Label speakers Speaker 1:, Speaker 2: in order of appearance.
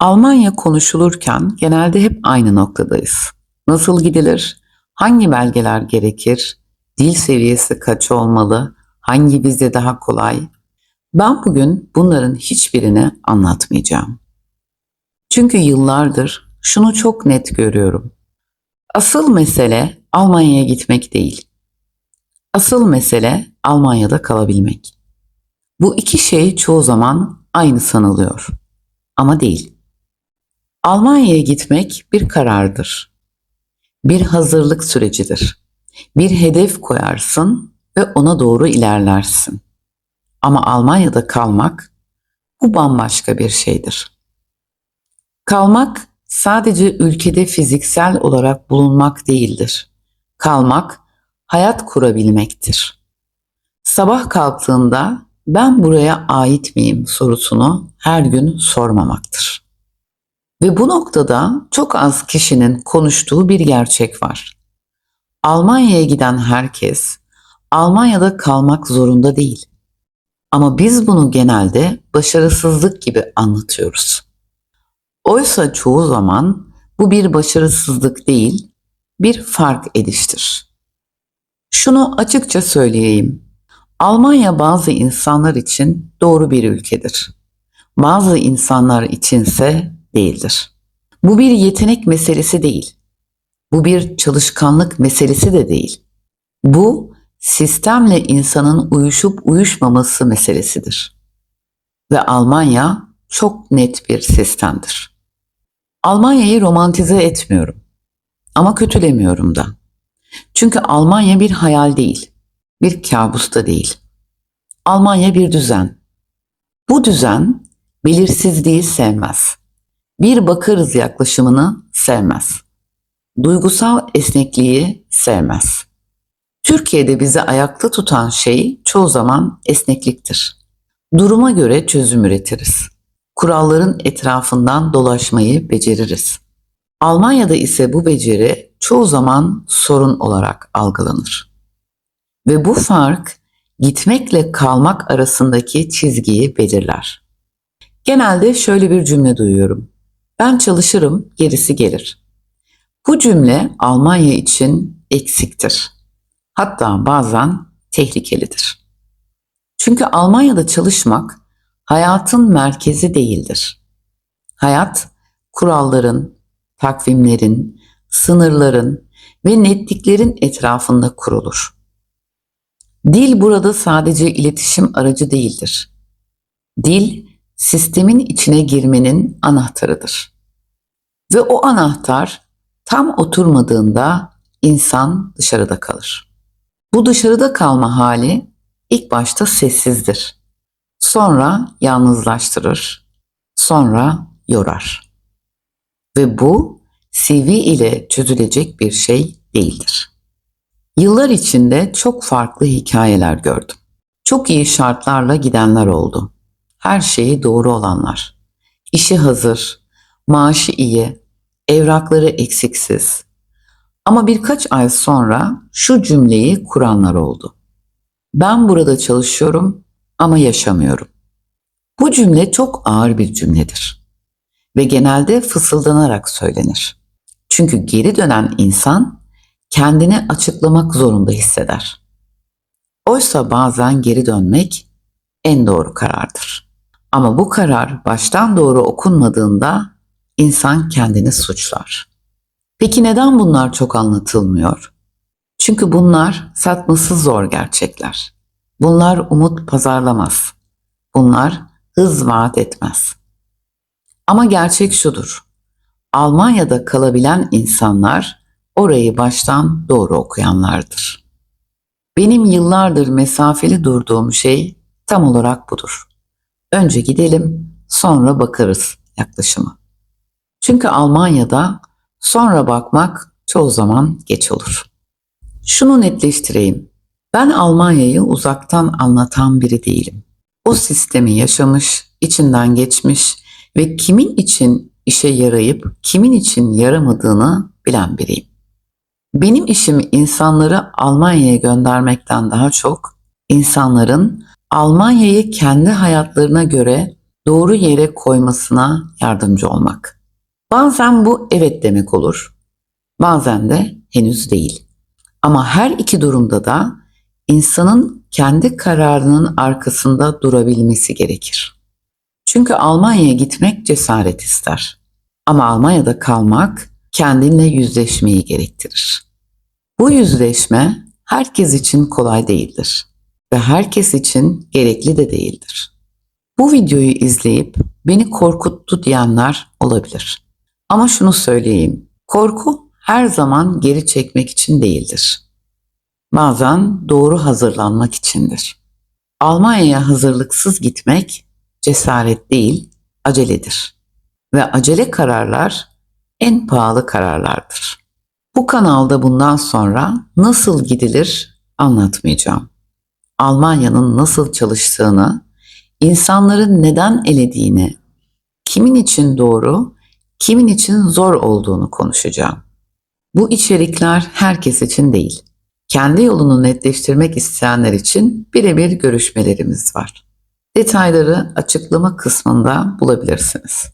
Speaker 1: Almanya konuşulurken genelde hep aynı noktadayız. Nasıl gidilir? Hangi belgeler gerekir? Dil seviyesi kaç olmalı? Hangi vize daha kolay? Ben bugün bunların hiçbirini anlatmayacağım. Çünkü yıllardır şunu çok net görüyorum. Asıl mesele Almanya'ya gitmek değil. Asıl mesele Almanya'da kalabilmek. Bu iki şey çoğu zaman aynı sanılıyor. Ama değil. Almanya'ya gitmek bir karardır. Bir hazırlık sürecidir. Bir hedef koyarsın ve ona doğru ilerlersin. Ama Almanya'da kalmak bu bambaşka bir şeydir. Kalmak sadece ülkede fiziksel olarak bulunmak değildir. Kalmak hayat kurabilmektir. Sabah kalktığında ben buraya ait miyim sorusunu her gün sormamaktır. Ve bu noktada çok az kişinin konuştuğu bir gerçek var. Almanya'ya giden herkes Almanya'da kalmak zorunda değil. Ama biz bunu genelde başarısızlık gibi anlatıyoruz. Oysa çoğu zaman bu bir başarısızlık değil, bir fark ediştir. Şunu açıkça söyleyeyim. Almanya bazı insanlar için doğru bir ülkedir. Bazı insanlar içinse değildir. Bu bir yetenek meselesi değil. Bu bir çalışkanlık meselesi de değil. Bu sistemle insanın uyuşup uyuşmaması meselesidir. Ve Almanya çok net bir sistemdir. Almanya'yı romantize etmiyorum. Ama kötülemiyorum da. Çünkü Almanya bir hayal değil, bir kabus da değil. Almanya bir düzen. Bu düzen belirsizliği sevmez. Bir bakarız yaklaşımını sevmez. Duygusal esnekliği sevmez. Türkiye'de bizi ayakta tutan şey çoğu zaman esnekliktir. Duruma göre çözüm üretiriz. Kuralların etrafından dolaşmayı beceririz. Almanya'da ise bu beceri çoğu zaman sorun olarak algılanır. Ve bu fark gitmekle kalmak arasındaki çizgiyi belirler. Genelde şöyle bir cümle duyuyorum. Ben çalışırım, gerisi gelir. Bu cümle Almanya için eksiktir. Hatta bazen tehlikelidir. Çünkü Almanya'da çalışmak hayatın merkezi değildir. Hayat kuralların, takvimlerin, sınırların ve netliklerin etrafında kurulur. Dil burada sadece iletişim aracı değildir. Dil sistemin içine girmenin anahtarıdır. Ve o anahtar tam oturmadığında insan dışarıda kalır. Bu dışarıda kalma hali ilk başta sessizdir. Sonra yalnızlaştırır. Sonra yorar. Ve bu CV ile çözülecek bir şey değildir. Yıllar içinde çok farklı hikayeler gördüm. Çok iyi şartlarla gidenler oldu. Her şeyi doğru olanlar. İşi hazır, maaşı iyi, evrakları eksiksiz. Ama birkaç ay sonra şu cümleyi kuranlar oldu. Ben burada çalışıyorum ama yaşamıyorum. Bu cümle çok ağır bir cümledir ve genelde fısıldanarak söylenir. Çünkü geri dönen insan kendini açıklamak zorunda hisseder. Oysa bazen geri dönmek en doğru karardır. Ama bu karar baştan doğru okunmadığında insan kendini suçlar. Peki neden bunlar çok anlatılmıyor? Çünkü bunlar satması zor gerçekler. Bunlar umut pazarlamaz. Bunlar hız vaat etmez. Ama gerçek şudur. Almanya'da kalabilen insanlar orayı baştan doğru okuyanlardır. Benim yıllardır mesafeli durduğum şey tam olarak budur. Önce gidelim, sonra bakarız yaklaşımı. Çünkü Almanya'da sonra bakmak çoğu zaman geç olur. Şunu netleştireyim. Ben Almanya'yı uzaktan anlatan biri değilim. O sistemi yaşamış, içinden geçmiş ve kimin için işe yarayıp kimin için yaramadığını bilen biriyim. Benim işim insanları Almanya'ya göndermekten daha çok insanların Almanya'yı kendi hayatlarına göre doğru yere koymasına yardımcı olmak. Bazen bu evet demek olur. Bazen de henüz değil. Ama her iki durumda da insanın kendi kararının arkasında durabilmesi gerekir. Çünkü Almanya'ya gitmek cesaret ister. Ama Almanya'da kalmak kendinle yüzleşmeyi gerektirir. Bu yüzleşme herkes için kolay değildir ve herkes için gerekli de değildir. Bu videoyu izleyip beni korkuttu diyenler olabilir. Ama şunu söyleyeyim. Korku her zaman geri çekmek için değildir. Bazen doğru hazırlanmak içindir. Almanya'ya hazırlıksız gitmek cesaret değil, aceledir. Ve acele kararlar en pahalı kararlardır. Bu kanalda bundan sonra nasıl gidilir anlatmayacağım. Almanya'nın nasıl çalıştığını, insanların neden elediğini, kimin için doğru, kimin için zor olduğunu konuşacağım. Bu içerikler herkes için değil. Kendi yolunu netleştirmek isteyenler için birebir görüşmelerimiz var. Detayları açıklama kısmında bulabilirsiniz.